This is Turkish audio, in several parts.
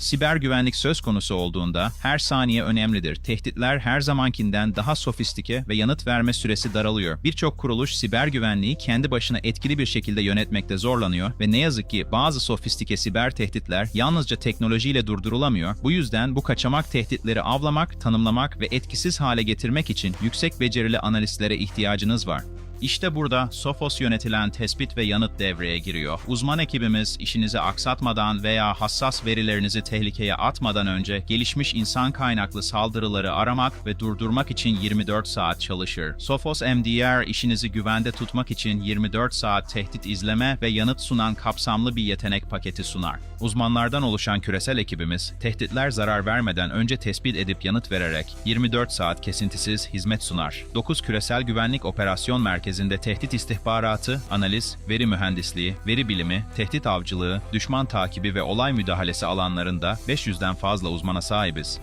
Siber güvenlik söz konusu olduğunda her saniye önemlidir. Tehditler her zamankinden daha sofistike ve yanıt verme süresi daralıyor. Birçok kuruluş siber güvenliği kendi başına etkili bir şekilde yönetmekte zorlanıyor ve ne yazık ki bazı sofistike siber tehditler yalnızca teknolojiyle durdurulamıyor. Bu yüzden bu kaçamak tehditleri avlamak, tanımlamak ve etkisiz hale getirmek için yüksek becerili analistlere ihtiyacınız var. İşte burada Sophos yönetilen tespit ve yanıt devreye giriyor. Uzman ekibimiz işinizi aksatmadan veya hassas verilerinizi tehlikeye atmadan önce gelişmiş insan kaynaklı saldırıları aramak ve durdurmak için 24 saat çalışır. Sophos MDR işinizi güvende tutmak için 24 saat tehdit izleme ve yanıt sunan kapsamlı bir yetenek paketi sunar. Uzmanlardan oluşan küresel ekibimiz, tehditler zarar vermeden önce tespit edip yanıt vererek 24 saat kesintisiz hizmet sunar. 9 küresel güvenlik operasyon merkezinde tehdit istihbaratı, analiz, veri mühendisliği, veri bilimi, tehdit avcılığı, düşman takibi ve olay müdahalesi alanlarında 500'den fazla uzmana sahibiz.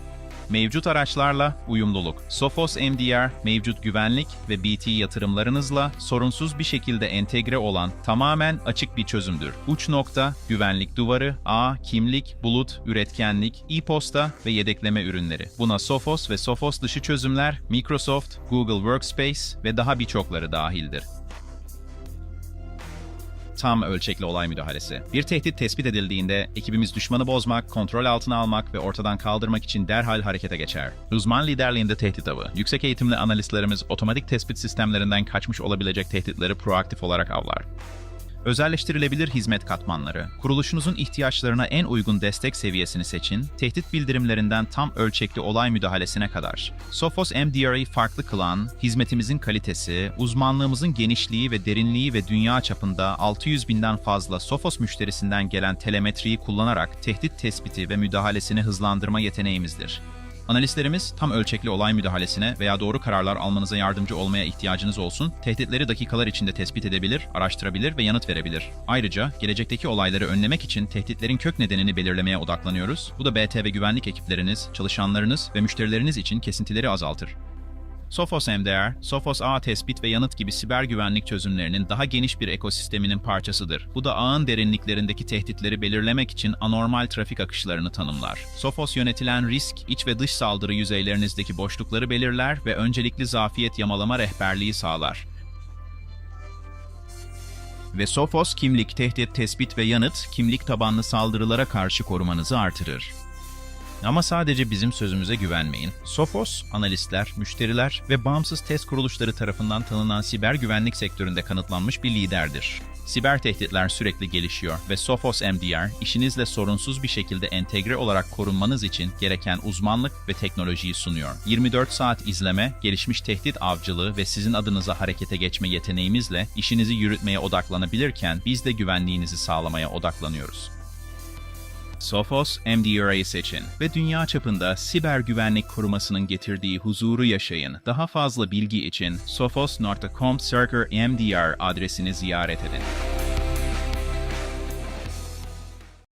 Mevcut araçlarla uyumluluk. Sophos MDR, mevcut güvenlik ve BT yatırımlarınızla sorunsuz bir şekilde entegre olan tamamen açık bir çözümdür. Uç nokta, güvenlik duvarı, ağ, kimlik, bulut, üretkenlik, e-posta ve yedekleme ürünleri. Buna Sophos ve Sophos dışı çözümler, Microsoft, Google Workspace ve daha birçokları dahildir tam ölçekli olay müdahalesi. Bir tehdit tespit edildiğinde ekibimiz düşmanı bozmak, kontrol altına almak ve ortadan kaldırmak için derhal harekete geçer. Uzman liderliğinde tehdit avı. Yüksek eğitimli analistlerimiz otomatik tespit sistemlerinden kaçmış olabilecek tehditleri proaktif olarak avlar. Özelleştirilebilir hizmet katmanları. Kuruluşunuzun ihtiyaçlarına en uygun destek seviyesini seçin, tehdit bildirimlerinden tam ölçekli olay müdahalesine kadar. Sophos MDR'ı farklı kılan, hizmetimizin kalitesi, uzmanlığımızın genişliği ve derinliği ve dünya çapında 600 binden fazla Sophos müşterisinden gelen telemetriyi kullanarak tehdit tespiti ve müdahalesini hızlandırma yeteneğimizdir. Analistlerimiz tam ölçekli olay müdahalesine veya doğru kararlar almanıza yardımcı olmaya ihtiyacınız olsun, tehditleri dakikalar içinde tespit edebilir, araştırabilir ve yanıt verebilir. Ayrıca gelecekteki olayları önlemek için tehditlerin kök nedenini belirlemeye odaklanıyoruz. Bu da BT ve güvenlik ekipleriniz, çalışanlarınız ve müşterileriniz için kesintileri azaltır. Sophos MDR, Sophos ağ tespit ve yanıt gibi siber güvenlik çözümlerinin daha geniş bir ekosisteminin parçasıdır. Bu da ağın derinliklerindeki tehditleri belirlemek için anormal trafik akışlarını tanımlar. Sophos yönetilen risk, iç ve dış saldırı yüzeylerinizdeki boşlukları belirler ve öncelikli zafiyet yamalama rehberliği sağlar. Ve Sophos kimlik, tehdit, tespit ve yanıt, kimlik tabanlı saldırılara karşı korumanızı artırır. Ama sadece bizim sözümüze güvenmeyin. Sophos, analistler, müşteriler ve bağımsız test kuruluşları tarafından tanınan siber güvenlik sektöründe kanıtlanmış bir liderdir. Siber tehditler sürekli gelişiyor ve Sophos MDR, işinizle sorunsuz bir şekilde entegre olarak korunmanız için gereken uzmanlık ve teknolojiyi sunuyor. 24 saat izleme, gelişmiş tehdit avcılığı ve sizin adınıza harekete geçme yeteneğimizle işinizi yürütmeye odaklanabilirken biz de güvenliğinizi sağlamaya odaklanıyoruz. Sophos MDR'yi seçin ve dünya çapında siber güvenlik korumasının getirdiği huzuru yaşayın. Daha fazla bilgi için sophos.com/mdr adresini ziyaret edin.